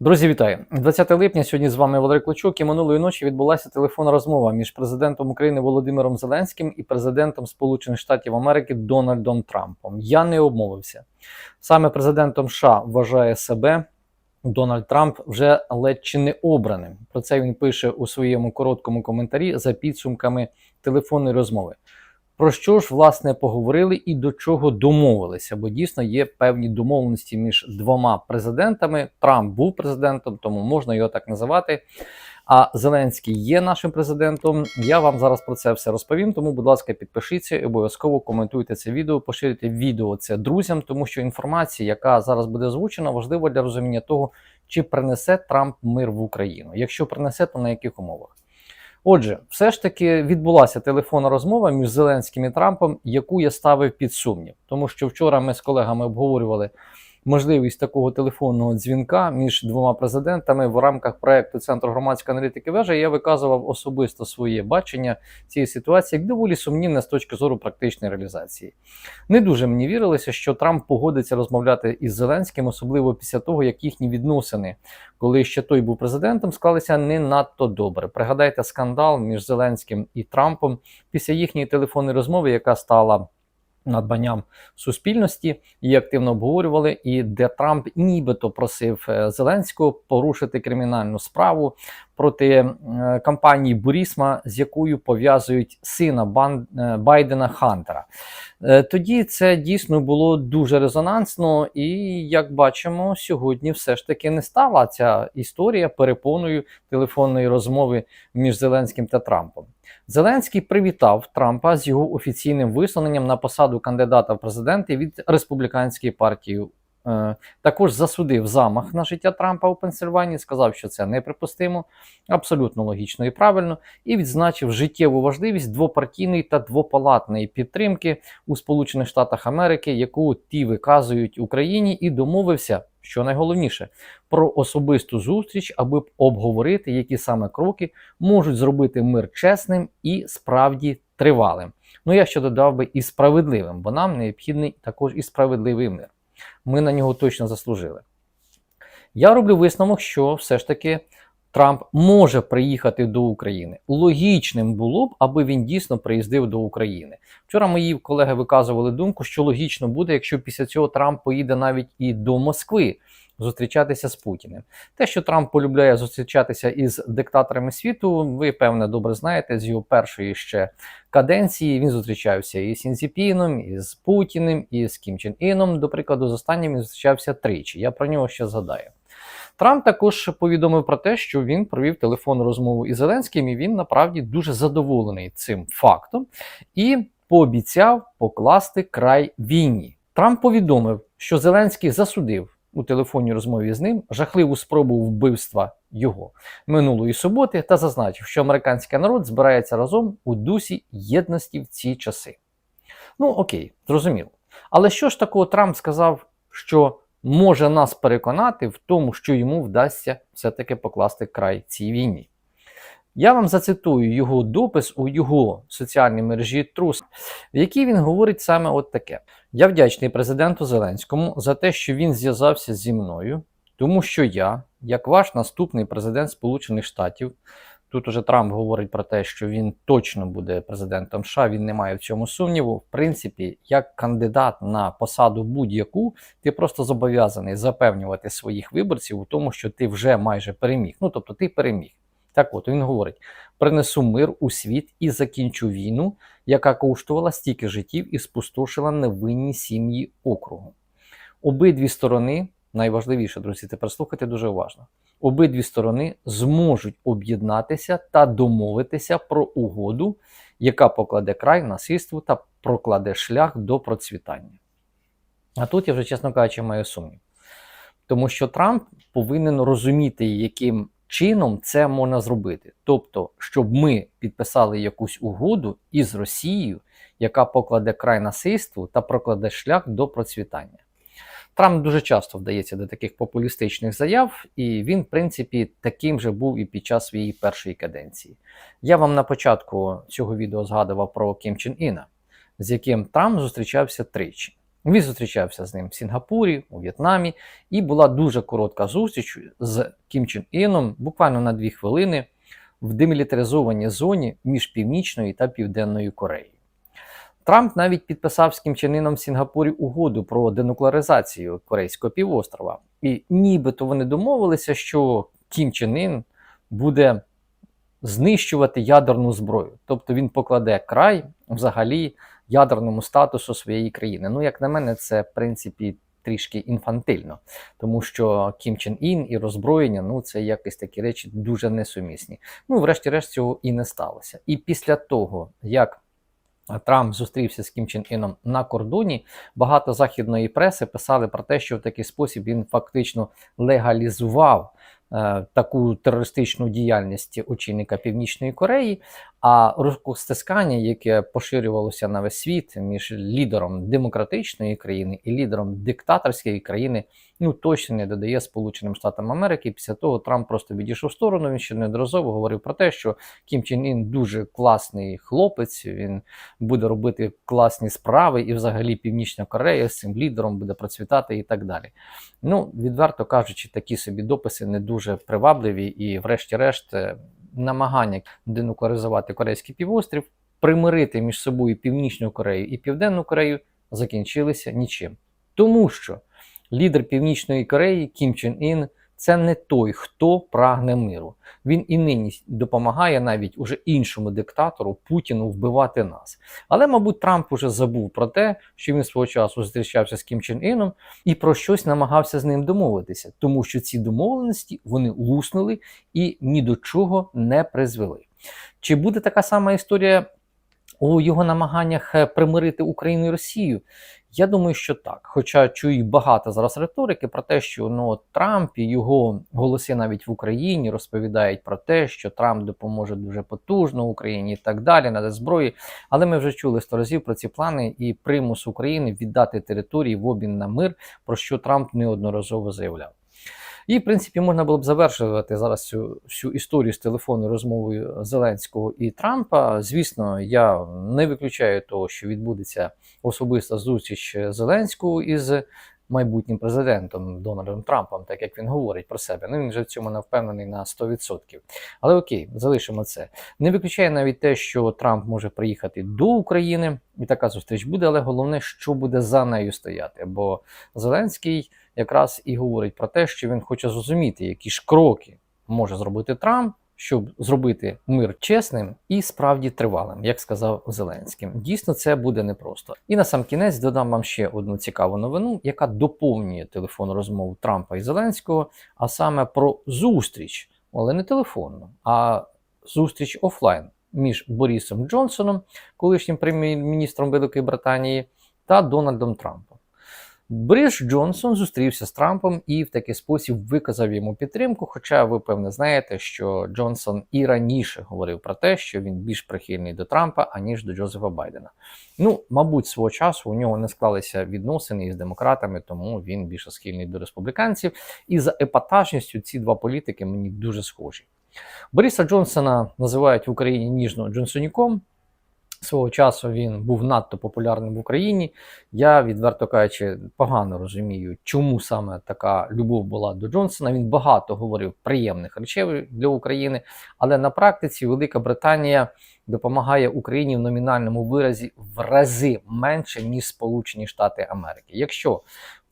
Друзі, вітаю! 20 липня сьогодні з вами Валерій Клочук і минулої ночі відбулася телефонна розмова між президентом України Володимиром Зеленським і президентом Сполучених Штатів Америки Дональдом Трампом. Я не обмовився. Саме президентом США вважає себе Дональд Трамп вже ледь чи не обраним. Про це він пише у своєму короткому коментарі за підсумками телефонної розмови. Про що ж власне поговорили і до чого домовилися? Бо дійсно є певні домовленості між двома президентами. Трамп був президентом, тому можна його так називати. А Зеленський є нашим президентом. Я вам зараз про це все розповім. Тому, будь ласка, підпишіться і обов'язково коментуйте це відео, поширюйте відео це друзям, тому що інформація, яка зараз буде озвучена, важлива для розуміння того, чи принесе Трамп мир в Україну. Якщо принесе, то на яких умовах. Отже, все ж таки відбулася телефонна розмова між Зеленським і Трампом, яку я ставив під сумнів, тому що вчора ми з колегами обговорювали можливість такого телефонного дзвінка між двома президентами в рамках проекту Центру громадської аналітики вежа. Я виказував особисто своє бачення цієї ситуації як доволі сумнівне з точки зору практичної реалізації. Не дуже мені вірилося, що Трамп погодиться розмовляти із Зеленським, особливо після того, як їхні відносини, коли ще той був президентом, склалися не надто добре. Пригадайте скандал між Зеленським і Трампом після їхньої телефонної розмови, яка стала надбанням суспільності, її активно обговорювали, і де Трамп нібито просив е, Зеленського порушити кримінальну справу проти е, компанії Бурісма, з якою пов'язують сина Бан е, Байдена Хантера. Е, Тоді це дійсно було дуже резонансно, і як бачимо, сьогодні все ж таки не стала ця історія перепоною телефонної розмови між Зеленським та Трампом. Зеленський привітав Трампа з його офіційним висуненням на посаду кандидата в президенти від республіканської партії. Е, Також засудив замах на життя Трампа у Пенсильванії, сказав, що це неприпустимо, абсолютно логічно і правильно, і відзначив життєву важливість двопартійної та двопалатної підтримки у Сполучених Штатах Америки, яку ті виказують Україні, і домовився, що найголовніше, про особисту зустріч, аби обговорити, які саме кроки можуть зробити мир чесним і справді тривалим. Ну я ще додав би і справедливим, бо нам необхідний також і справедливий мир. Ми на нього точно заслужили. Я роблю висновок, що все ж таки Трамп може приїхати до України. Логічним було б, аби він дійсно приїздив до України. Вчора мої колеги виказували думку, що логічно буде, якщо після цього Трамп поїде навіть і до Москви зустрічатися з Путіним. Те, що Трамп полюбляє зустрічатися із диктаторами світу, ви певне добре знаєте, з його першої ще каденції він зустрічався і з Сінзіпіном, з Путіним, і з Кім Чен Іном. До прикладу, з останнім він зустрічався тричі. Я про нього ще згадаю. Трамп також повідомив про те, що він провів телефонну розмову із Зеленським, і він направді дуже задоволений цим фактом і пообіцяв покласти край війні. Трамп повідомив, що Зеленський засудив у телефонній розмові з ним жахливу спробу вбивства його минулої суботи та зазначив, що американський народ збирається разом у дусі єдності в ці часи. Ну окей, зрозуміло. Але що ж такого Трамп сказав, що може нас переконати в тому, що йому вдасться все-таки покласти край цій війні? Я вам зацитую його допис у його соціальній мережі Трус, в якій він говорить саме от таке: Я вдячний президенту Зеленському за те, що він зв'язався зі мною, тому що я, як ваш наступний президент Сполучених Штатів, тут уже Трамп говорить про те, що він точно буде президентом США, він не має в цьому сумніву. В принципі, як кандидат на посаду будь-яку, ти просто зобов'язаний запевнювати своїх виборців у тому, що ти вже майже переміг. Ну тобто ти переміг. Так от він говорить: принесу мир у світ і закінчу війну, яка коштувала стільки життів і спустошила невинні сім'ї округу. Обидві сторони, найважливіше, друзі, тепер слухайте дуже уважно. Обидві сторони зможуть об'єднатися та домовитися про угоду, яка покладе край насильству та прокладе шлях до процвітання. А тут я вже, чесно кажучи, маю сумнів. Тому що Трамп повинен розуміти, яким чином це можна зробити. Тобто, щоб ми підписали якусь угоду із Росією, яка покладе край насильству та прокладе шлях до процвітання. Трамп дуже часто вдається до таких популістичних заяв, і він, в принципі, таким же був і під час своєї першої каденції. Я вам на початку цього відео згадував про Кім Чен Іна, з яким Трамп зустрічався тричі. Він зустрічався з ним в Сінгапурі, у В'єтнамі, і була дуже коротка зустріч з Кім Чен Іном, буквально на дві хвилини, в демілітаризованій зоні між Північною та Південною Кореєю. Трамп навіть підписав з Кім Чен Іном в Сінгапурі угоду про денуклеаризацію Корейського півострова. І нібито вони домовилися, що Кім Чен Ін буде знищувати ядерну зброю. Тобто він покладе край взагалі ядерному статусу своєї країни. Ну, як на мене, це в принципі трішки інфантильно, тому що Кім Чен Ін і роззброєння ну це якось такі речі дуже несумісні. Ну, врешті-решт, цього і не сталося. І після того, як Трамп зустрівся з Кім Чен Іном на кордоні. Багато західної преси писали про те, що в такий спосіб він фактично легалізував е, таку терористичну діяльність очільника Північної Кореї. А рукостискання, яке поширювалося на весь світ між лідером демократичної країни і лідером диктаторської країни, ну точно не додає Сполученим Штатам Америки. Після того Трамп просто відійшов в сторону. Він ще неодноразово говорив про те, що Кім Чен Ін дуже класний хлопець. Він буде робити класні справи, і взагалі Північна Корея з цим лідером буде процвітати і так далі. Ну, відверто кажучи, такі собі дописи не дуже привабливі, і, врешті-решт, е, намагання денуклеаризувати Корейський півострів, примирити між собою Північну Корею і Південну Корею закінчилися нічим. Тому що лідер Північної Кореї Кім Чен Ін це не той, хто прагне миру. Він і нині допомагає навіть уже іншому диктатору Путіну вбивати нас. Але, мабуть, Трамп уже забув про те, що він свого часу зустрічався з Кім Чен Іном і про щось намагався з ним домовитися, тому що ці домовленості вони луснули і ні до чого не призвели. Чи буде така сама історія у його намаганнях е, примирити Україну і Росію? Я думаю, що так. Хоча чую багато зараз риторики про те, що ну Трамп і його голоси навіть в Україні розповідають про те, що Трамп допоможе дуже потужно Україні і так далі, наде зброї. Але ми вже чули сто разів про ці плани і примус України віддати території в обмін на мир, про що Трамп неодноразово заявляв. І, в принципі, можна було б завершувати зараз цю всю історію з телефонною розмовою Зеленського і Трампа. Звісно, я не виключаю того, що відбудеться особиста зустріч Зеленського із майбутнім президентом Дональдом Трампом, так як він говорить про себе. Ну він вже в цьому не впевнений на 100%. Але окей, залишимо це. Не виключає навіть те, що Трамп може приїхати до України, і така зустріч буде, але головне, що буде за нею стояти. Бо Зеленський якраз і говорить про те, що він хоче зрозуміти, які ж кроки може зробити Трамп, щоб зробити мир чесним і справді тривалим, як сказав Зеленський. Дійсно, це буде непросто. І на сам кінець додам вам ще одну цікаву новину, яка доповнює телефонну розмову Трампа і Зеленського, а саме про зустріч, але не телефонну, а зустріч офлайн між Борисом Джонсоном, колишнім прем'єр-міністром Великої Британії, та Дональдом Трампом. Борис Джонсон зустрівся з Трампом і в такий спосіб виказав йому підтримку. Хоча ви певне знаєте, що Джонсон і раніше говорив про те, що він більш прихильний до Трампа, аніж до Джозефа Байдена. Ну, мабуть, свого часу у нього не склалися відносини із демократами, тому він більше схильний до республіканців. І за епатажністю ці два політики мені дуже схожі. Бориса Джонсона називають в Україні ніжно Джонсоніком. Свого часу він був надто популярним в Україні. Я, відверто кажучи, погано розумію, чому саме така любов була до Джонсона. Він багато говорив приємних речей для України, але на практиці Велика Британія допомагає Україні в номінальному виразі в рази менше, ніж Сполучені Штати Америки. Якщо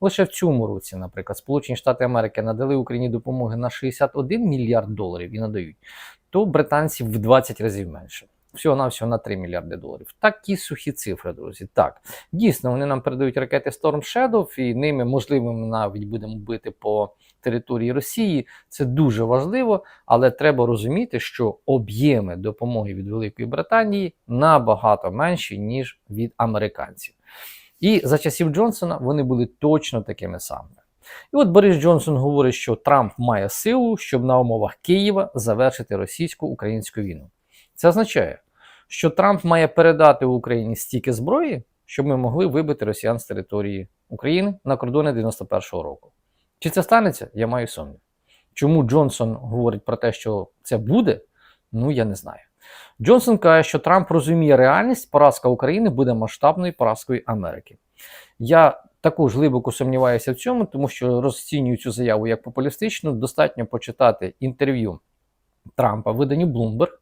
лише в цьому році, наприклад, Сполучені Штати Америки надали Україні допомоги на 61 мільярд доларів і надають, то британці в 20 разів менше всього-навсього на 3 мільярди доларів. Такі сухі цифри, друзі. Так, дійсно, вони нам передають ракети Storm Shadow, і ними, можливо, ми навіть будемо бити по території Росії. Це дуже важливо, але треба розуміти, що об'єми допомоги від Великої Британії набагато менші, ніж від американців. І за часів Джонсона вони були точно такими самими. І от Борис Джонсон говорить, що Трамп має силу, щоб на умовах Києва завершити російсько-українську війну. Це означає, що Трамп має передати Україні стільки зброї, щоб ми могли вибити росіян з території України на кордони 91-го року. Чи це станеться? Я маю сумнів. Чому Джонсон говорить про те, що це буде? Ну я не знаю. Джонсон каже, що Трамп розуміє реальність, поразка України буде масштабною поразкою Америки. Я також глибоко сумніваюся в цьому, тому що розцінюю цю заяву як популістичну. Достатньо почитати інтерв'ю Трампа видані Bloomberg,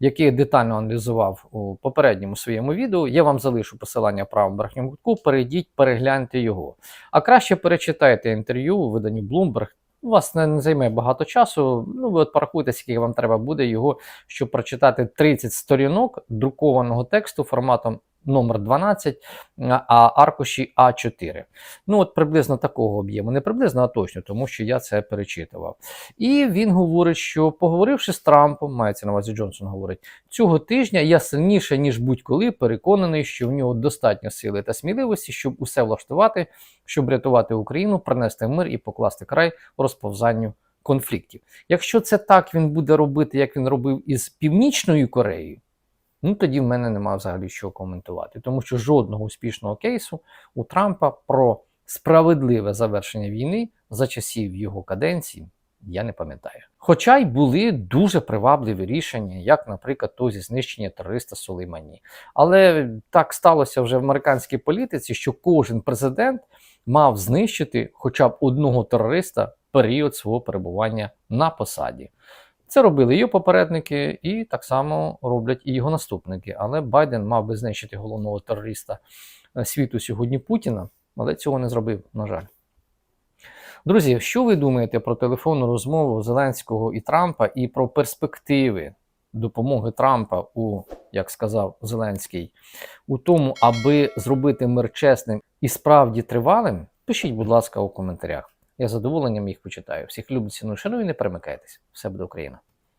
який детально аналізував у попередньому своєму відео. Я вам залишу посилання правому верхньому кутку. Перейдіть, перегляньте його. А краще перечитайте інтерв'ю у виданні Bloomberg. У вас не, займе багато часу. Ну, ви от порахуйте, скільки вам треба буде його, щоб прочитати 30 сторінок друкованого тексту форматом номер 12, а аркуші А4. Ну, от приблизно такого об'єму. Не приблизно, а точно, тому що я це перечитував. І він говорить, що поговоривши з Трампом, мається на увазі Джонсон говорить, цього тижня я сильніше, ніж будь-коли, переконаний, що в нього достатньо сили та сміливості, щоб усе влаштувати, щоб рятувати Україну, принести мир і покласти край розповзанню конфліктів. Якщо це так він буде робити, як він робив із Північною Кореєю, ну тоді в мене немає взагалі що коментувати, тому що жодного успішного кейсу у Трампа про справедливе завершення війни за часів його каденції я не пам'ятаю. Хоча й були дуже привабливі рішення, як, наприклад, то зі знищення терориста Сулеймані. Але так сталося вже в американській політиці, що кожен президент мав знищити хоча б одного терориста період свого перебування на посаді. Це робили його попередники, і так само роблять і його наступники. Але Байден мав би знищити головного терориста е, світу сьогодні Путіна, але цього не зробив, на жаль. Друзі, що ви думаєте про телефонну розмову Зеленського і Трампа і про перспективи допомоги Трампа у, як сказав Зеленський, у тому, аби зробити мир чесним і справді тривалим? Пишіть, будь ласка, у коментарях. Я задоволенням їх почитаю. Всіх люблю, ціную, шаную не перемикайтесь. Все буде Україна!